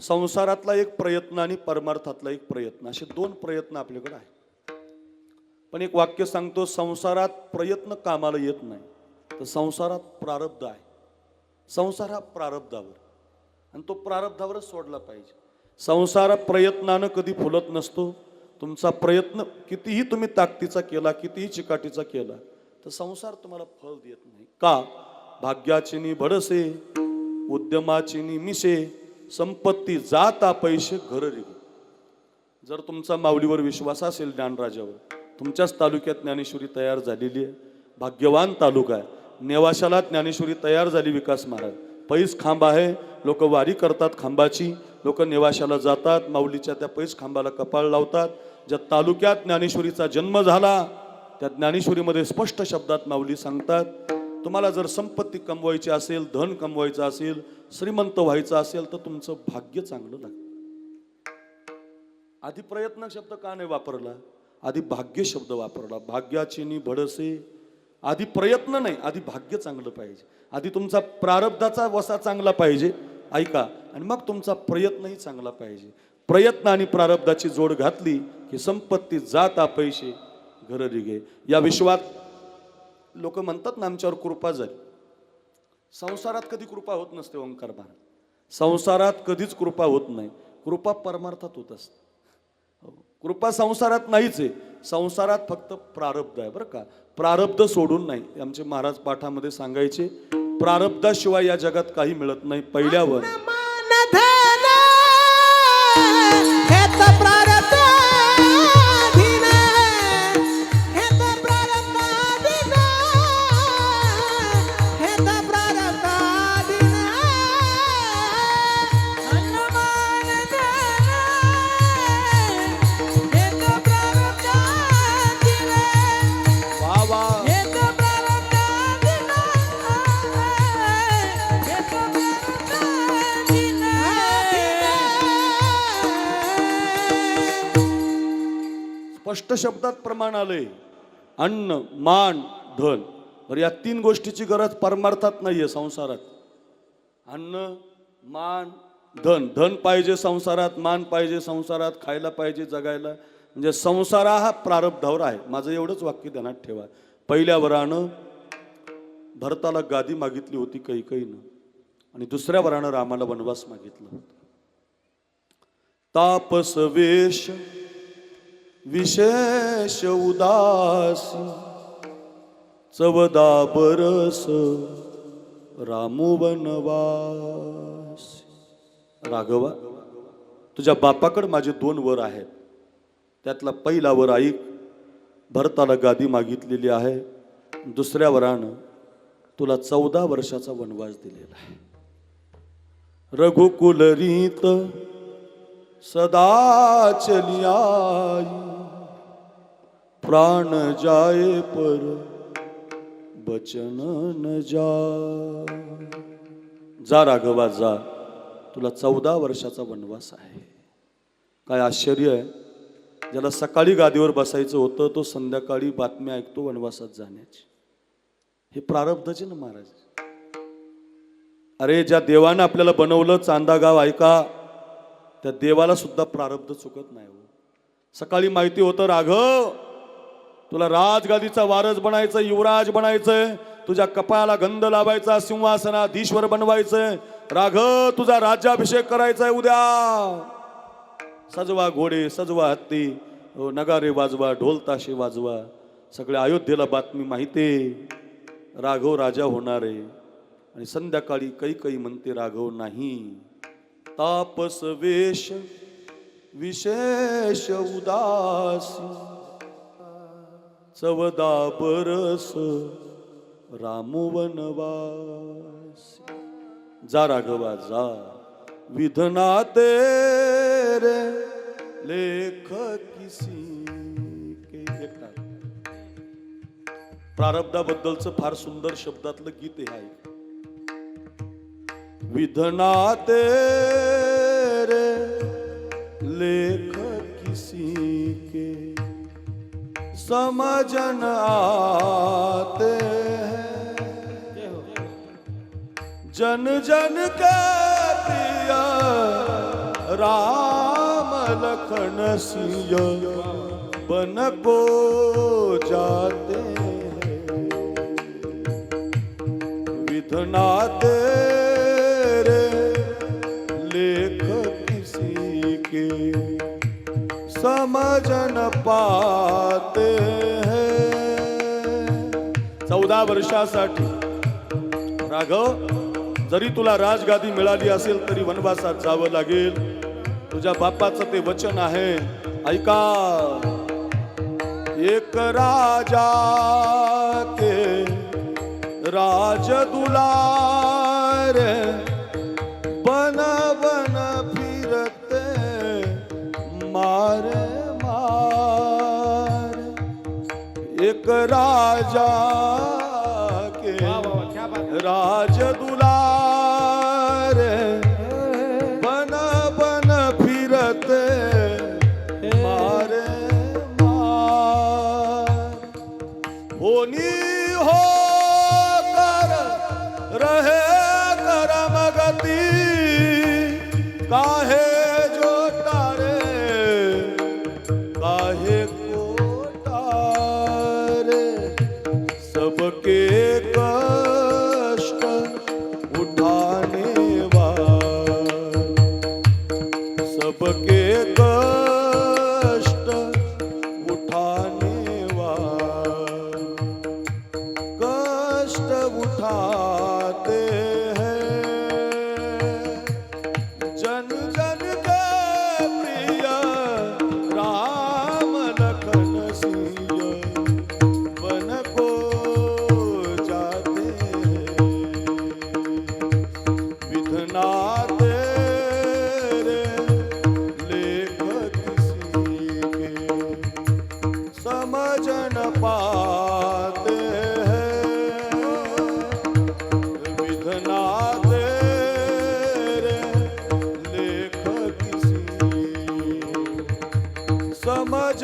संसारातला एक प्रयत्न आणि परमार्थातला एक प्रयत्न असे दोन प्रयत्न आपल्याकडे आहेत. पण एक वाक्य सांगतो संसारात प्रयत्न कामाला येत नाही तर संसारात प्रारब्ध आहे. संसार हा प्रारब्धावर आणि तो प्रारब्धावरच सोडला पाहिजे. संसार प्रयत्नानं कधी फुलत नसतो तुमचा प्रयत्न कितीही तुम्ही ताकदीचा केला कितीही चिकाटीचा केला तर संसार तुम्हाला फळ देत नाही. का? भाग्याचिनी भडसे उद्यमाचिनी मिसे संपत्ती जाता पैसे घर रिगे जर तुमचा माऊलीवर विश्वास असेल ज्ञानराजावर तुमच्याच तालुक्यात ज्ञानेश्वरी तयार झालेली आहे. भाग्यवान तालुका आहे. नेवाशाला ज्ञानेश्वरी तयार झाली विकास महाराज. पैस खांब आहे लोक वारी करतात खांबाची. लोक नेवाशाला जातात माऊलीच्या त्या पैस खांबाला कपाळ लावतात. ज्या तालुक्यात ज्ञानेश्वरीचा जन्म झाला त्या ज्ञानेश्वरीमध्ये स्पष्ट शब्दात माऊली सांगतात तुम्हाला जर संपत्ती कमवायची असेल धन कमवायचं असेल श्रीमंत व्हायचं असेल तर तुमचं भाग्य चांगलं लागतं आधी प्रयत्न शब्द का नाही वापरला आधी भाग्य शब्द वापरला. भाग्याची भडसे. आधी प्रयत्न नाही आधी भाग्य चांगलं पाहिजे. आधी तुमचा प्रारब्धाचा वसा चांगला पाहिजे ऐका. आणि मग तुमचा प्रयत्नही चांगला पाहिजे. प्रयत्न आणि प्रारब्धाची जोड घातली की संपत्ती जाता पैसे घर रिगे या विश्वात लोक म्हणतात ना आमच्यावर कृपा झाली संसारात कधी कृपा होत नसते ओंकार महाराज संसारात कधीच कृपा होत नाही. कृपा परमार्थात होत असते. हो. कृपा संसारात नाहीच आहे. संसारात फक्त प्रारब्ध आहे बरं का. प्रारब्ध सोडून नाही. आमचे महाराज पाठामध्ये सांगायचे प्रारब्धाशिवाय या जगात काही मिळत नाही. पहिल्यावर स्पष्ट शब्दात प्रमाण आलंय. अन्न मान धन. तर या तीन गोष्टीची गरज परमार्थात नाही आहे संसारात. अन्न मान धन. धन पाहिजे संसारात मान पाहिजे संसारात खायला पाहिजे जगायला. म्हणजे संसारा हा प्रारब्धावर आहे. माझं एवढंच वाक्य ध्यानात ठेवा. पहिल्या वरानं भरताला गादी मागितली होती काही काहीनं आणि दुसऱ्या वरानं रामाला वनवास मागितला होता. तापस वेश विशेष उदासी चवदा बरस रामू बनवास राघवा तुझ्या बापाकडे माझे दोन वर आहेत. त्यातला पहिला वर ऐक भरताला गादी मागितलेली आहे. दुसऱ्या वरानं तुला चौदा वर्षाचा वनवास दिलेला आहे. रघुकुल रीत सदा चली आई प्राण जाए पर बचन न जा जा राघवा जा। तुला चौदा वर्षाचा वनवास आहे. काय आश्चर्य आहे. ज्याला सकाळी गादीवर बसायचं होतं तो संध्याकाळी बातम्या ऐकतो वनवासात जाण्याची. हे प्रारब्धचे ना महाराज. अरे ज्या देवानं आपल्याला बनवलं चांदा गाव ऐका. त्या देवाला सुद्धा प्रारब्ध चुकत नाही हो. सकाळी माहिती होतं राघव तुला राजगादीचा वारस बनायचं युवराज बनायचंय तुझ्या कपाळाला गंध लावायचा सिंहासनाधीश्वर बनवायचंय. राघव तुझा राज्याभिषेक करायचाय उद्या. सजवा घोडे सजवा हत्ती हो, नगारे वाजवा ढोल ताशे वाजवा सगळ्या अयोध्येला बातमी माहिती. राघव राजा होणार. आहे आणि संध्याकाळी काही काही म्हणते राघव नाही. तापस वेश विशेष उदासी चवदा बरस रामवनवास। जा राघवा जा. विधना तेरे लेख किसी के. प्रारब्धाबद्दलचं फार सुंदर शब्दातलं गीत हे आहे विधना तेरे लेख किसी के समझन आते जन जन के प्रिय राम लखन सिंह बन को जाते विधना तेरे समझ न पाते हैं। चौदा वर्षासाठी राघव जरी तुला राजगादी मिळाली असेल तरी वनवासात जावं लागेल. तुझ्या बापाचं ते वचन आहे. ऐका. एक राजा के राज दुलार एक राजा के राज दुलार। बन बन फिरते मारे मार। होनी हो कर रहे करम गति काहे ਬਕੇ पाते हैं। विधना तेरे लेख किसी समझ